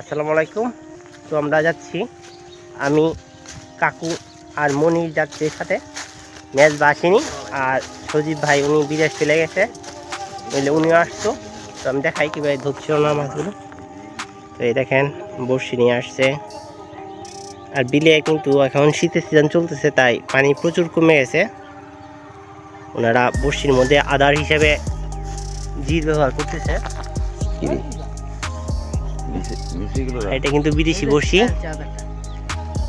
আসসালামু আলাইকুম। তো আমরা যাচ্ছি। আমি, কাকু আর মনির যাচ্ছে সাথে। ম্যাচ বাসিনি আর সজীব ভাই, উনি বিদেশ চলে গেছে। বুঝলে উনিও আসতো। তো আমি দেখাই কীভাবে ধরছিল না মাছগুলো। তো এই দেখেন, বড়শি নিয়ে আসছে। আর বিলে কিন্তু এখন শীতের সিজন চলতেছে, তাই পানি প্রচুর কমে গেছে। ওনারা বড়শির মধ্যে আদার হিসেবে জির ব্যবহার করতেছে। এটা কিন্তু বিদেশি বড়শি।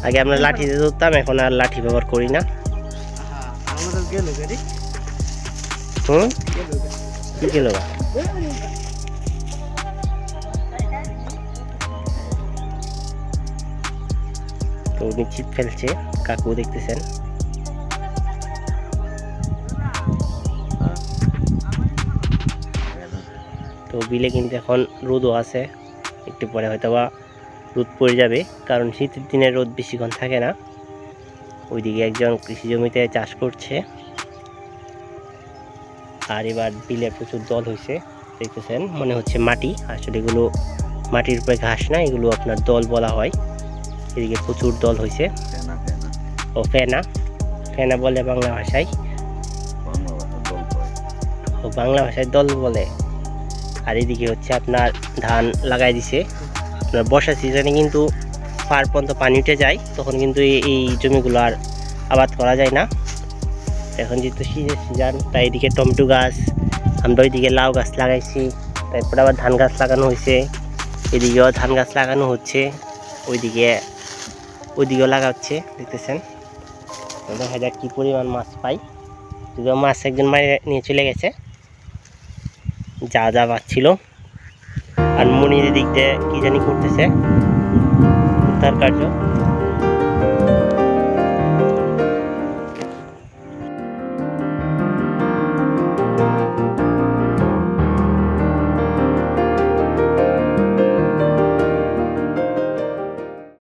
আগে আমরা লাঠিতে ধরতাম এখন আর লাঠি ব্যবহার করি না। হুম? কি গেল? তো উনি ছিপ ফেলছে কাকু দেখতেছেন। তো বিলে কিন্তু এখন রোদও আছে। একটু পরে হয়তো বা রোদ পড়ে যাবে কারণ শীতের দিনে রোদ বেশিক্ষণ থাকে না। ওইদিকে একজন কৃষি জমিতে চাষ করছে। আর এবার বিলে প্রচুর দল হয়েছে দেখতেছেন মনে হচ্ছে মাটি। আসলে এগুলো মাটির উপরে ঘাস না এগুলো আপনার দল বলা হয়। এদিকে প্রচুর দল হয়েছে ও ফেনা ফেনা বলে বাংলা ভাষায়। ও বাংলা ভাষায় দল বলে। আর এদিকে হচ্ছে আপনার ধান লাগাই দিছে। আপনার বর্ষা সিজনে কিন্তু পার পর্যন্ত পানি উঠে যায়, তখন কিন্তু এই- জমিগুলো আর আবাদ করা যায় না। এখন যেহেতু শীতের সিজন তাই এদিকে টমেটো গাছ, আমরা ওইদিকে লাউ গাছ লাগাইছি, তারপরে আবার ধান গাছ লাগানো হয়েছে। এদিকেও ধান গাছ লাগানো হচ্ছে, ওইদিকে, ওইদিকেও লাগাচ্ছে, দেখতেছেন? দেখা যাক কী পরিমাণ মাছ পাই। যদিও মাছ একজন মারে নিয়ে চলে গেছে। যা যা বাচ্ছিল আর মনির দিক দিয়ে কি জানি করতেছে। উদ্ধার কার্য।